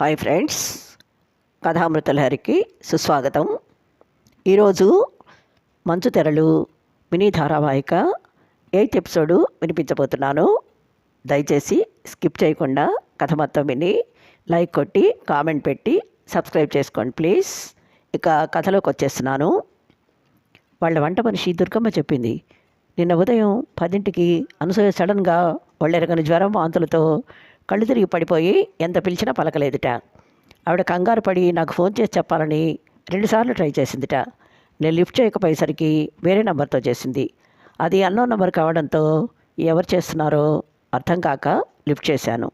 Hi friends. కథామృతలహరికి సుస్వాగతం. ఈరోజు మంచు తెరలు మినీ ధారావాహిక ఎయిత్ ఎపిసోడు వినిపించబోతున్నాను. దయచేసి స్కిప్ చేయకుండా కథ మొత్తం విని లైక్ కొట్టి కామెంట్ పెట్టి సబ్స్క్రైబ్ చేసుకోండి ప్లీజ్. ఇక కథలోకి వచ్చేస్తున్నాను. వాళ్ళ వంట మనిషి దుర్గమ్మ చెప్పింది నిన్న ఉదయం పదింటికి అనసూయ సడన్గా వాళ్ళెరగని జ్వరం వాంతులతో కళ్ళు తిరిగి పడిపోయి ఎంత పిలిచినా పలకలేదుట. ఆవిడ కంగారు పడి నాకు ఫోన్ చేసి చెప్పాలని రెండుసార్లు ట్రై చేసిందిట. నేను లిఫ్ట్ చేయకపోయేసరికి వేరే నెంబర్తో చేసింది. అది అన్నో నెంబర్ కావడంతో ఎవరు చేస్తున్నారో అర్థం కాక లిఫ్ట్ చేశాను.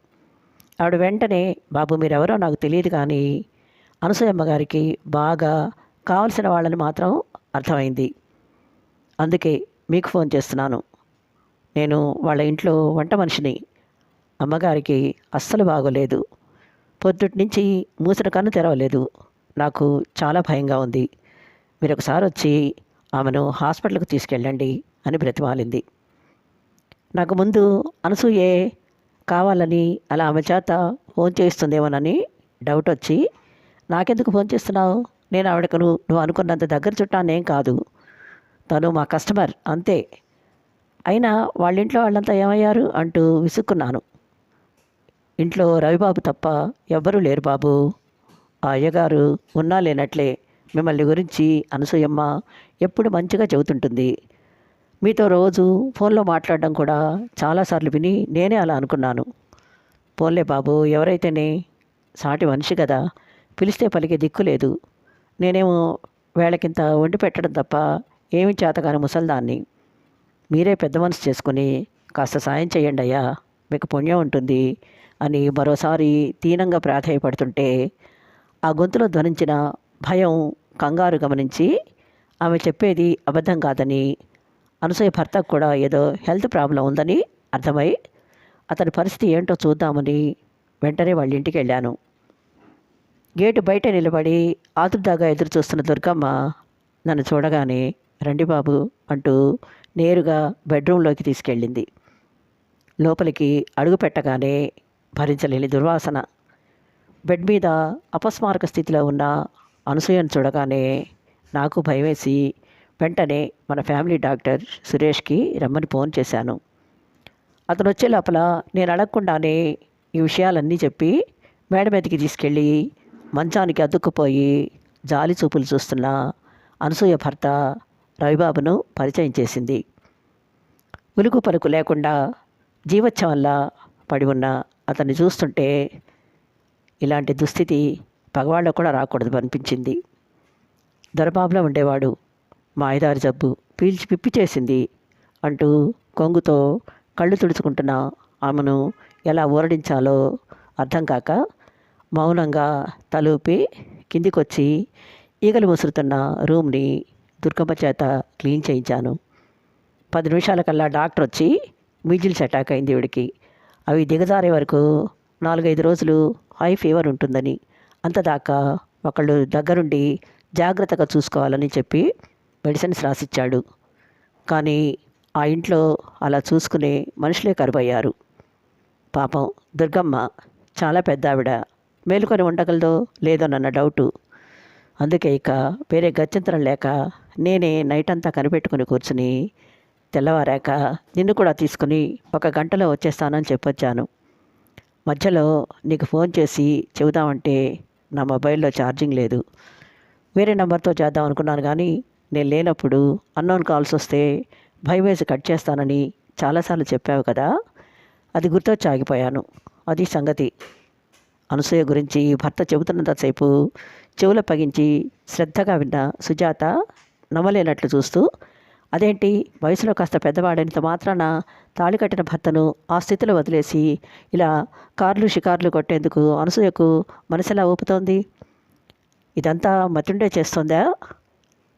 ఆవిడ వెంటనే బాబు మీరెవరో నాకు తెలియదు కానీ అనసూయమ్మ గారికి బాగా కావలసిన వాళ్ళని మాత్రం అర్థమైంది. అందుకే మీకు ఫోన్ చేస్తున్నాను. నేను వాళ్ళ ఇంట్లో వంట మనిషిని అమ్మగారికి అస్సలు బాగోలేదు. పొద్దుటి నుంచి మూసిన కన్ను తెరవలేదు. నాకు చాలా భయంగా ఉంది. మీరు ఒకసారి వచ్చి ఆమెను హాస్పిటల్కి తీసుకెళ్ళండి అని బ్రతిమాలింది. నాకు ముందు అనసూయే కావాలని అలా ఆమె చేత ఫోన్ చేస్తుందేమోనని డౌట్ వచ్చి నాకెందుకు ఫోన్ చేస్తున్నావు? నేను ఆవిడకు నువ్వు నువ్వు అనుకున్నంత దగ్గర చుట్టానేం కాదు. తను మా కస్టమర్ అంతే. అయినా వాళ్ళ ఇంట్లో వాళ్ళంతా ఏమయ్యారు? అంటూ విసుక్కున్నాను. ఇంట్లో రవిబాబు తప్ప ఎవ్వరూ లేరు బాబు. ఆ అయ్యగారు ఉన్నా లేనట్లే మిమ్మల్ని గురించి అనసూయమ్మ ఎప్పుడు మంచిగా చెబుతుంటుంది. మీతో రోజు ఫోన్లో మాట్లాడడం కూడా చాలాసార్లు విని నేనే అలా అనుకున్నాను. పోన్లే బాబు ఎవరైతేనే సాటి మనిషి కదా పిలిస్తే పలికే దిక్కు లేదు. నేనేమో వేళకింత వండి పెట్టడం తప్ప ఏమి చేతగాని ముసల్దాన్ని. మీరే పెద్ద మనసు చేసుకుని కాస్త సాయం చేయండి అయ్యా మీకు పుణ్యం ఉంటుంది. అని మరోసారి దీనంగా ప్రాధాయపడుతుంటే ఆ గొంతులో ధ్వనించిన భయం కంగారు గమనించి ఆమె చెప్పేది అబద్ధం కాదని అనసూయ భర్తకు కూడా ఏదో హెల్త్ ప్రాబ్లం ఉందని అర్థమై అతని పరిస్థితి ఏంటో చూద్దామని వెంటనే వాళ్ళ ఇంటికి వెళ్ళాను. గేటు బయట నిలబడి ఆతుర్దాగా ఎదురు చూస్తున్న దుర్గమ్మ నన్ను చూడగానే రండి బాబు అంటూ నేరుగా బెడ్రూమ్లోకి తీసుకెళ్ళింది. లోపలికి అడుగు పెట్టగానే భరించలేని దుర్వాసన. బెడ్ మీద అపస్మారక స్థితిలో ఉన్న అనసూయను చూడగానే నాకు భయమేసి వెంటనే మన ఫ్యామిలీ డాక్టర్ సురేష్కి రమ్మని ఫోన్ చేశాను. అతను వచ్చే లోపల నేను అడగకుండానే ఈ విషయాలన్నీ చెప్పి మేడ మీదకి తీసుకెళ్ళి మంచానికి అద్దుకుపోయి జాలి చూపులు చూస్తున్న అనసూయ భర్త రవిబాబును పరిచయం చేసింది. ఉలుగు పలుకు లేకుండా జీవచ్చం వల్ల పడి ఉన్న అతన్ని చూస్తుంటే ఇలాంటి దుస్థితి పగవాళ్ళకు కూడా రాకూడదు అనిపించింది. దొరబాబులో ఉండేవాడు మాయదారి జబ్బు పీల్చి పిప్పి చేసింది అంటూ కొంగుతో కళ్ళు తుడుచుకుంటున్న ఆమెను ఎలా ఊరడించాలో అర్థం కాక మౌనంగా తలూపి కిందికొచ్చి ఈగలు ముసురుతున్న రూమ్ని దుర్గమ్మ చేత క్లీన్ చేయించాను. పది నిమిషాల కల్లా డాక్టర్ వచ్చి మిజిల్స్ అటాక్ అయింది వీడికి అవి దిగజారే వరకు నాలుగైదు రోజులు హై ఫీవర్ ఉంటుందని. అంతదాకా ఒకళ్ళు దగ్గరుండి జాగ్రత్తగా చూసుకోవాలని చెప్పి మెడిసిన్స్ రాసిచ్చాడు. కానీ ఆ ఇంట్లో అలా చూసుకునే మనుషులే కరువయ్యారు. పాపం దుర్గమ్మ చాలా పెద్ద ఆవిడ మేలుకొని ఉండగలదో లేదో నన్న డౌటు. అందుకే ఇక వేరే గత్యంతరం లేక నేనే నైట్ అంతా కనిపెట్టుకుని కూర్చుని తెల్లవారాక నిన్ను కూడా తీసుకుని ఒక గంటలో వచ్చేస్తానని చెప్పొచ్చాను. మధ్యలో నీకు ఫోన్ చేసి చెబుదామంటే నా మొబైల్లో ఛార్జింగ్ లేదు. వేరే నెంబర్తో చేద్దాం అనుకున్నాను కానీ నేను లేనప్పుడు అన్నోన్ కాల్స్ వస్తే భయం వేసి కట్ చేస్తానని చాలాసార్లు చెప్పావు కదా అది గుర్తొచ్చి ఆగిపోయాను. అది సంగతి. అనసూయ గురించి భర్త చెబుతున్నంతసేపు చెవుల పగించి శ్రద్ధగా విన్న సుజాత నమ్మలేనట్లు చూస్తూ అదేంటి? వయసులో కాస్త పెద్దవాడైనంత మాత్రాన తాళి కట్టిన భర్తను ఆ స్థితిలో వదిలేసి ఇలా కార్లు షికార్లు కొట్టేందుకు అనసూయకు మనసులా ఊపుతోంది? ఇదంతా మతుండే చేస్తోందా?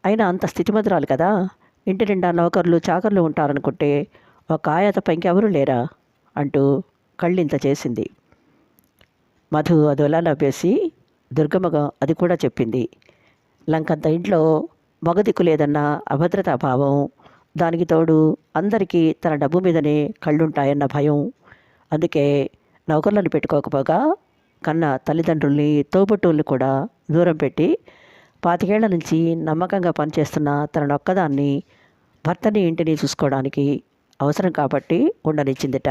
అయినా అంత స్థితిమధురాలు కదా. ఇంటి నిండా నౌకర్లు చాకర్లు ఉంటారనుకుంటే ఒక ఆయాత తప్ప ఇంకెవరూ లేరా? అంటూ కళ్ళింత చేసింది. మధు అదోలా నవ్వేసి దుర్గమ్మగా అది కూడా చెప్పింది. లంకంత ఇంట్లో మగదిక్కు లేదన్న అభద్రతా భావం దానికి తోడు అందరికీ తన డబ్బు మీదనే కళ్ళుంటాయన్న భయం. అందుకే నౌకర్లను పెట్టుకోకపోగా కన్న తల్లిదండ్రుల్ని తోబుట్టువుల్ని కూడా దూరం పెట్టి పాతికేళ్ళ నుంచి నమ్మకంగా పనిచేస్తున్న తననొక్కదాన్ని భర్తని ఇంటిని చూసుకోవడానికి అవసరం కాబట్టి ఉండనిచ్చిందిట.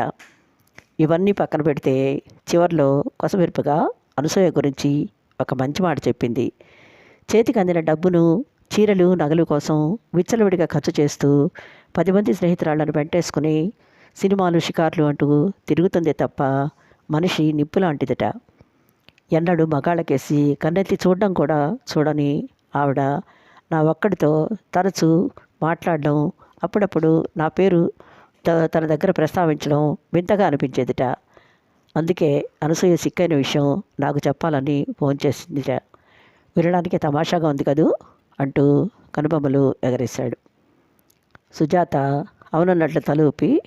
ఇవన్నీ పక్కన పెడితే చివర్లో కొసమెరుపుగా అనసూయ గురించి ఒక మంచి మాట చెప్పింది. చేతికి అందిన డబ్బును చీరలు నగలు కోసం విచ్చలవిడిగా ఖర్చు చేస్తూ పది మంది స్నేహితురాళ్ళను వెంటేసుకుని సినిమాలు షికార్లు అంటూ తిరుగుతుంది తప్ప మనిషి నిప్పు లాంటిదట. ఎన్నడూ మగాళ్ళకేసి కన్నెత్తి చూడడం కూడా చూడని ఆవిడ నా ఒక్కడితో తరచూ మాట్లాడడం అప్పుడప్పుడు నా పేరు త- తన దగ్గర ప్రస్తావించడం వింతగా అనిపించేదిట. అందుకే అనసూయ సిక్కైన విషయం నాకు చెప్పాలని ఫోన్ చేసిందిట. వినడానికి తమాషాగా ఉంది కదూ? అంటూ కనుబొమ్మలు ఎగరేశాడు. సుజాత అవునన్నట్లు తలూపి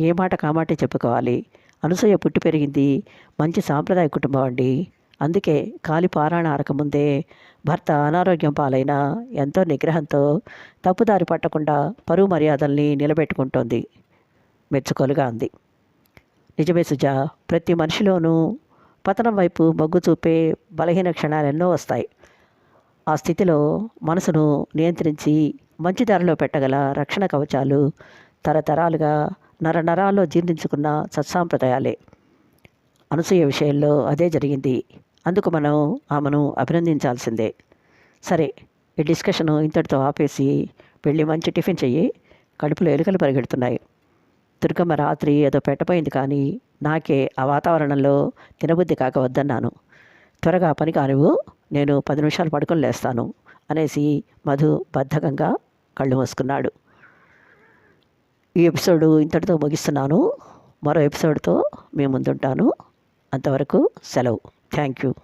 ఏ మాట కామాటే చెప్పుకోవాలి. అనసూయ పుట్టి పెరిగింది. మంచి సాంప్రదాయ కుటుంబం అండి. అందుకే కాలి పారాయణ ఆరకముందే భర్త అనారోగ్యం పాలైనా ఎంతో నిగ్రహంతో తప్పుదారి పట్టకుండా పరువు మర్యాదల్ని నిలబెట్టుకుంటోంది. మెచ్చుకోలుగా అంది. నిజమే సుజా ప్రతి మనిషిలోనూ పతనం వైపు మొగ్గు చూపే బలహీన క్షణాలు ఎన్నో వస్తాయి. ఆ స్థితిలో మనసును నియంత్రించి మంచి దారిలో పెట్టగల రక్షణ కవచాలు తరతరాలుగా నరనరాల్లో జీర్ణించుకున్న సత్సాంప్రదాయాలే. అనసూయ విషయంలో అదే జరిగింది. అందుకు మనం ఆమెను అభినందించాల్సిందే. సరే ఈ డిస్కషన్ ఇంతటితో ఆపేసి వెళ్ళి మంచి టిఫిన్ చెయ్యి కడుపులో ఎలుకలు పరిగెడుతున్నాయి. దుర్గమ్మ రాత్రి ఏదో పెట్టపోయింది కానీ నాకే ఆ వాతావరణంలో తినబుద్ధి కాక వద్దన్నాను. త్వరగా పని కానివ్వు నేను పది నిమిషాలు పడుకొని లేస్తాను అనేసి మధు బద్ధకంగా కళ్ళు మూసుకున్నాడు. ఈ ఎపిసోడ్ ఇంతటితో ముగిస్తున్నాను. మరో ఎపిసోడ్తో మీ ముందుంటాను. అంతవరకు సెలవు. Thank you.